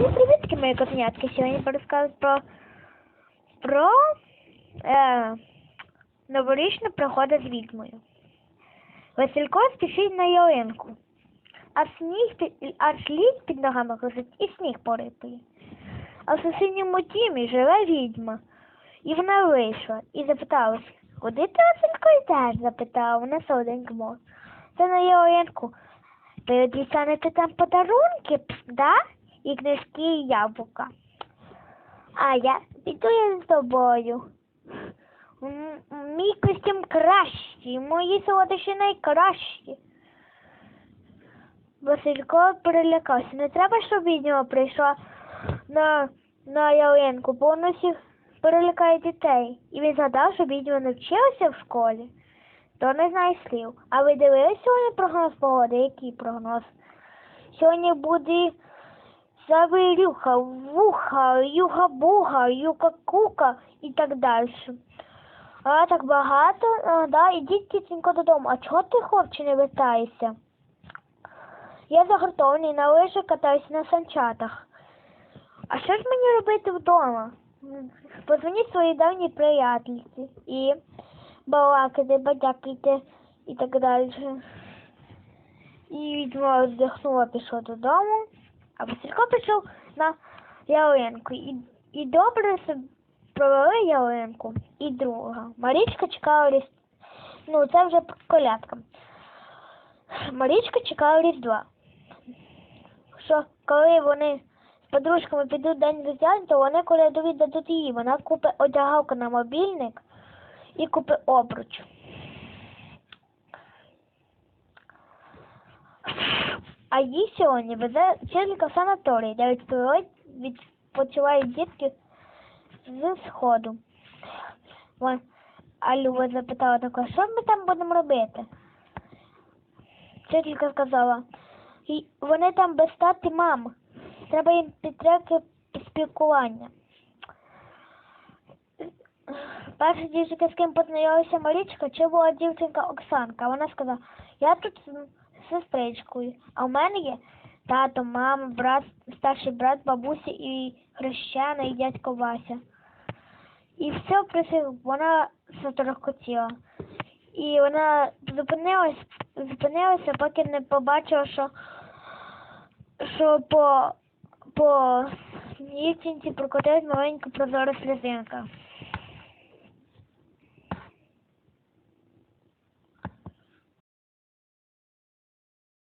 Всім привітки, мої котенятки. Сьогодні порозказую про, про е, новорічну пригоду з відьмою. Василько спішить на ялинку, а сніг під, лід під ногами лежить і сніг порипує. А в сусідньому тімі живе відьма. І вона вийшла і запиталась, куди ти, Василько, йдеш? запитала вона солоденькому. Це на ялинку. Ви дістанете там подарунки, да? І книжки, і яблука. А я піду я з тобою. Мій костюм кращий, мої солодощі найкращі. Василько перелякався. Не треба, щоб відьма прийшла на, на ялинку, бо вона всіх перелякає дітей. І він згадав, що відьма не вчилася в школі, то не знає слів. А ви дивились сьогодні прогноз погоди? Який прогноз? Сьогодні буде завирюха, вуха, юга-буга, юка-кука і так далі. А так багато, а, да, ідіть тітенько додому. А чого ти, хлопче, не вертаєшся? Я загортований на лижах катаюся на санчатах. А що ж мені робити вдома? Позвоніть своїй давній приятельці і балакати, бадякайте і так далі. І відьма вздихнула, пішла додому, а Василько пішов на ялинку. І, і добре провели ялинку. І друга. Марічка чекала різ... Ну, це вже колядка. Марічка чекала Різдва. Що коли вони з подружками підуть день різдвяний, то вони колядові дадуть їй. Вона купить одягалку на мобільник і купить обруч. А їй сьогодні везе вчителька в санаторій, де відпочивають, дітки з сходу. А Люба запитала така, що ми там будемо робити? Вчителька сказала, вони там без тати мам. Треба їм підтримки спілкування. Перша дівчинка, з ким познайомилася Марічка, чи була дівчинка Оксанка. Вона сказала, я тут сестричкою, а в мене є тато, мама, брат, старший брат, бабуся і хрещена, і дядько Вася. І все просив, вона заторохкотіла. І вона зупинилась, зупинилася, поки не побачила, що, що по, по дівчинці прокотилась маленька прозора сльозинка.